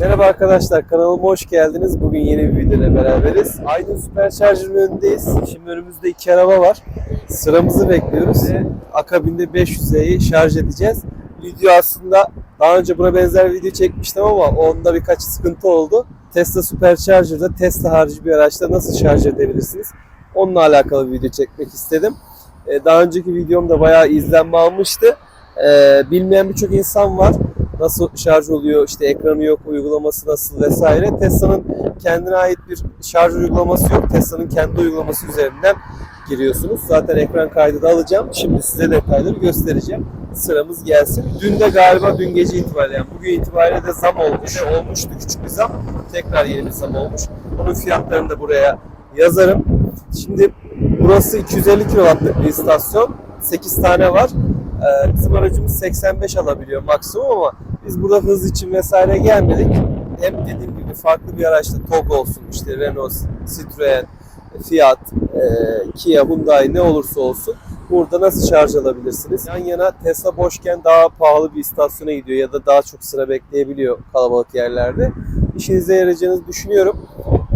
Merhaba arkadaşlar kanalıma hoş geldiniz. Bugün yeni bir videoyla beraberiz. Aydın Süperşarjı'nın önündeyiz. Şimdi önümüzde iki araba var. Sıramızı bekliyoruz ve akabinde 500'eyi şarj edeceğiz. Video aslında daha önce buna benzer bir video çekmiştim ama onda birkaç sıkıntı oldu. Tesla Supercharger'da Tesla harici bir araçta nasıl şarj edebilirsiniz? Onunla alakalı bir video çekmek istedim. Ee, Daha önceki videomda bayağı izlenme almıştı. Ee, Bilmeyen birçok insan var nasıl şarj oluyor, işte ekranı yok, uygulaması nasıl vesaire. Tesla'nın kendine ait bir şarj uygulaması yok. Tesla'nın kendi uygulaması üzerinden giriyorsunuz. Zaten ekran kaydı da alacağım. Şimdi size detayları göstereceğim. Sıramız gelsin. Dün de galiba dün gece itibariyle yani bugün itibariyle de zam olmuş. Olmuştu küçük bir zam. Tekrar yeni bir zam olmuş. Onun fiyatlarını da buraya yazarım. Şimdi burası 250 kW'lık bir istasyon. 8 tane var. Ee, bizim aracımız 85 alabiliyor maksimum ama biz burada hız için vesaire gelmedik. Hem dediğim gibi farklı bir araçta TOG olsun, işte Renault, Citroen, Fiat, e, Kia, Hyundai ne olursa olsun burada nasıl şarj alabilirsiniz? Yan yana Tesla boşken daha pahalı bir istasyona gidiyor ya da daha çok sıra bekleyebiliyor kalabalık yerlerde. İşinize yarayacağınızı düşünüyorum.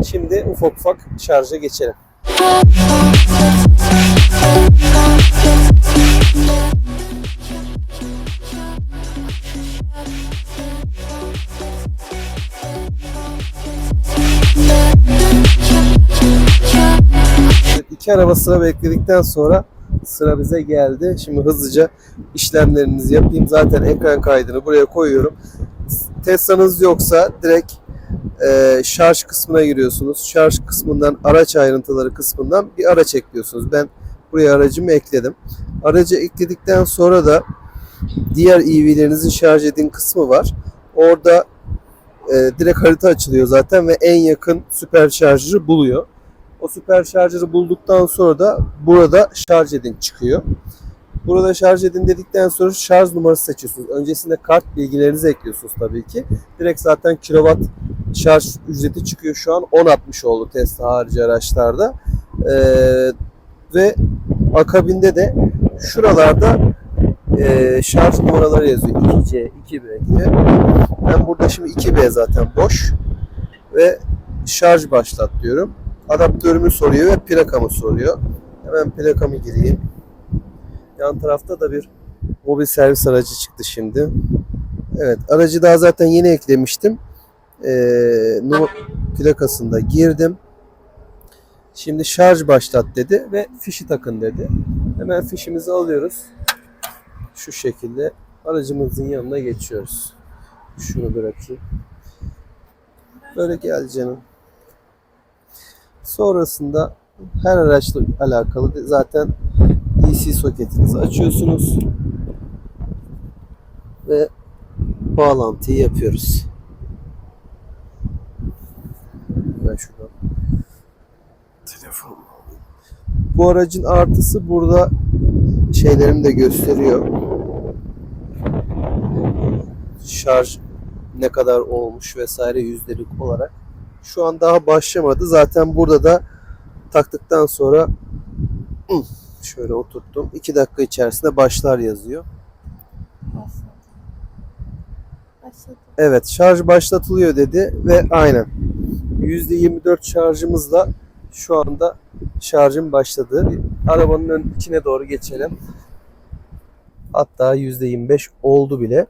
Şimdi ufak ufak şarja geçelim. İki araba sıra bekledikten sonra sıra bize geldi. Şimdi hızlıca işlemlerinizi yapayım. Zaten ekran kaydını buraya koyuyorum. Tesla'nız yoksa direkt e, şarj kısmına giriyorsunuz. Şarj kısmından araç ayrıntıları kısmından bir araç ekliyorsunuz. Ben buraya aracımı ekledim. Aracı ekledikten sonra da diğer EV'lerinizin şarj edin kısmı var. Orada e, direkt harita açılıyor zaten ve en yakın süper şarjı buluyor. O süper şarjı bulduktan sonra da burada şarj edin çıkıyor. Burada şarj edin dedikten sonra şarj numarası seçiyorsunuz. Öncesinde kart bilgilerinizi ekliyorsunuz tabii ki. Direkt zaten kilowatt şarj ücreti çıkıyor şu an 10.60 oldu Tesla harici araçlarda. Ee, ve akabinde de şuralarda e, şarj numaraları yazıyor. 2C, 2B diye. Ben burada şimdi 2B zaten boş ve şarj başlat diyorum. Adaptörümü soruyor ve plakamı soruyor. Hemen plakamı gireyim. Yan tarafta da bir mobil servis aracı çıktı şimdi. Evet aracı daha zaten yeni eklemiştim. Ee, num- plakasını da girdim. Şimdi şarj başlat dedi ve fişi takın dedi. Hemen fişimizi alıyoruz. Şu şekilde aracımızın yanına geçiyoruz. Şunu bırakayım. Böyle gel canım. Sonrasında her araçla alakalı zaten DC soketinizi açıyorsunuz ve bağlantıyı yapıyoruz. Ben şuradan telefon. Bu aracın artısı burada şeylerimi de gösteriyor. Şarj ne kadar olmuş vesaire yüzdelik olarak. Şu an daha başlamadı. Zaten burada da taktıktan sonra şöyle oturttum. 2 dakika içerisinde başlar yazıyor. Başladı. Başladı. Evet şarj başlatılıyor dedi ve aynen %24 şarjımızla şu anda şarjım başladı. Arabanın ön içine doğru geçelim. Hatta %25 oldu bile.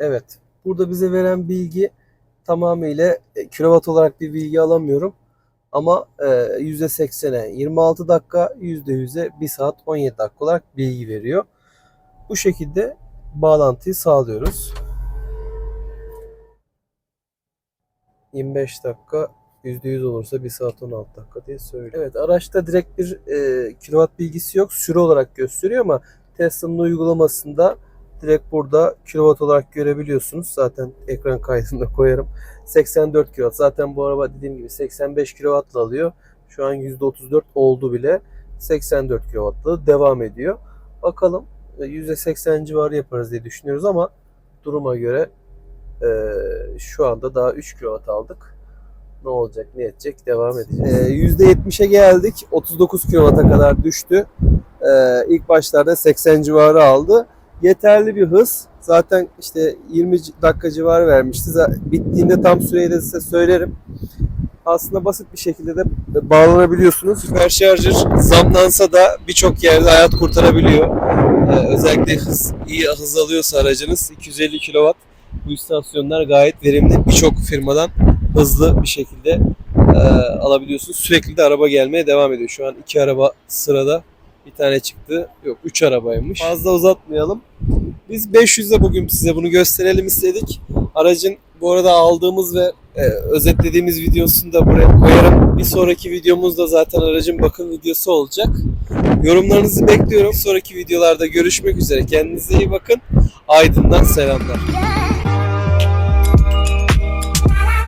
Evet. Burada bize veren bilgi tamamıyla e, kilowatt olarak bir bilgi alamıyorum. Ama e, %80'e 26 dakika, %100'e 1 saat 17 dakika olarak bilgi veriyor. Bu şekilde bağlantıyı sağlıyoruz. 25 dakika %100 olursa 1 saat 16 dakika diye söylüyor. Evet araçta direkt bir e, kilowatt bilgisi yok. Süre olarak gösteriyor ama Tesla'nın uygulamasında direkt burada kilowatt olarak görebiliyorsunuz. Zaten ekran kaydını da koyarım. 84 kilowatt. Zaten bu araba dediğim gibi 85 kilowattla alıyor. Şu an %34 oldu bile. 84 kilowattla devam ediyor. Bakalım e, %80 civarı yaparız diye düşünüyoruz ama duruma göre e, şu anda daha 3 kilowatt aldık. Ne olacak, ne edecek devam edeceğiz. E, %70'e geldik. 39 kilowatt'a kadar düştü. E, ilk başlarda 80 civarı aldı. Yeterli bir hız. Zaten işte 20 dakika civarı vermişti. Bittiğinde tam süreyi de size söylerim. Aslında basit bir şekilde de bağlanabiliyorsunuz. Süper şarjır zamlansa da birçok yerde hayat kurtarabiliyor. Ee, özellikle hız iyi hız alıyorsa aracınız 250 kW bu istasyonlar gayet verimli. Birçok firmadan hızlı bir şekilde e, alabiliyorsunuz. Sürekli de araba gelmeye devam ediyor. Şu an iki araba sırada. Bir tane çıktı. Yok üç arabaymış. Fazla uzatmayalım. Biz 500'de bugün size bunu gösterelim istedik. Aracın bu arada aldığımız ve e, özetlediğimiz videosunu da buraya koyarım. Bir sonraki videomuzda zaten aracın bakım videosu olacak. Yorumlarınızı bekliyorum. Sonraki videolarda görüşmek üzere. Kendinize iyi bakın. Aydın'dan selamlar.